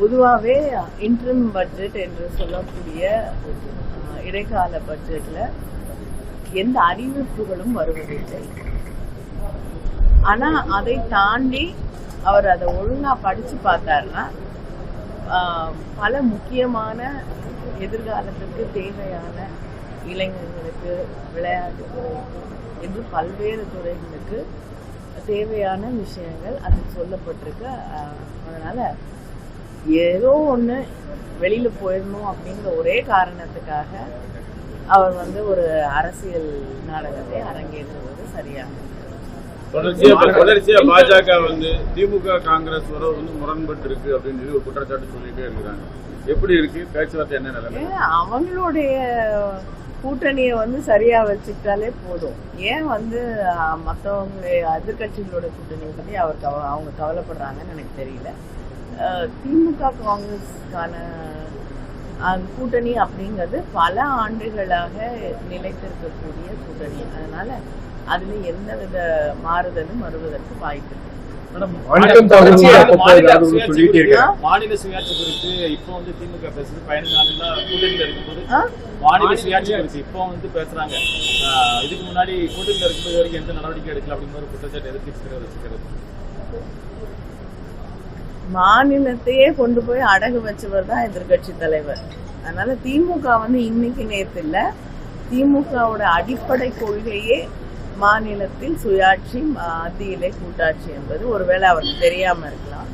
பொதுவாகவே interim budget என்று சொல்லக்கூடிய இடைக்கால பட்ஜெட்ல எந்த அறிவிப்புகளும் வருவதில்லை. ஆனா அதை தாண்டி அவர் அதை ஒழுங்கா படிச்சு பார்த்தாருன்னா பல முக்கியமான எதிர்காலத்துக்கு தேவையான இளைஞர்களுக்கு விளையாட்டு துறைக்கு என்று பல்வேறு துறைகளுக்கு தேவையான விஷயங்கள் அதில் சொல்லப்பட்டிருக்கு. அதனால் அதனால ஏதோ ஒன்று வெளியில போயிடணும் அப்படிங்கிற ஒரே காரணத்துக்காக அவர் வந்து ஒரு அரசியல் நாடகத்தை அரங்கேற்றுவது சரியாக தொடர்ச்சியா பாஜக வந்து திமுக காங்கிரஸ் உறவு வந்து முரண்பட்டு இருக்கு அப்படின்னு சொல்லி ஒரு குற்றச்சாட்டு சொல்லிட்டே இருக்கிறாங்க. எப்படி இருக்கு? பேச்சுவார்த்தை என்ன நிலைமை? அவங்களுடைய கூட்டணியை வந்து சரியா வச்சுக்கிட்டாலே போதும். ஏன் வந்து அஹ், மத்தவங்க எதிர்கட்சிகளோட கூட்டணியை பத்தி அவர் கவ- அவங்க கவலைப்படுறாங்கன்னு எனக்கு தெரியல. திமுக காங்கிரஸ்க்கான அந்த கூட்டணி அப்படிங்கிறது பல ஆண்டுகளாக நிலைத்திருக்கக்கூடிய கூட்டணி. அதனால அதுல எந்தவித மாறுதலும் வருவதற்கு வாய்ப்பு இல்லை. மாநில சுயாட்சி குறித்து- இப்போ வந்து திமுக பேசுது. பதினஞ்சு நாளுங்களா கூட்டணியில இருக்கும்போது? மாநில சுயாட்சி குறித்து இப்போ வந்து பேசுறாங்க. இதுக்கு முன்னாடி கூட்டணியில இருக்கும்போது வரைக்கும் எந்த நடவடிக்கை எடுக்கல அப்படிங்கிற ஒரு குற்றச்சாட்டு எதிர்த்து வச்சுக்கிறது மாநிலத்தையே கொண்டு போய் அடகு வச்சவர் தான் எதிர்கட்சி தலைவர். அதனால திமுக வந்து இன்னைக்கு நேற்று இல்லை. திமுகவோட அடிப்படை கொள்கையே மாநிலத்தில் சுயாட்சி மத்தியிலே கூட்டாட்சி என்பது. ஒருவேளை அவருக்கு தெரியாம இருக்கலாம்.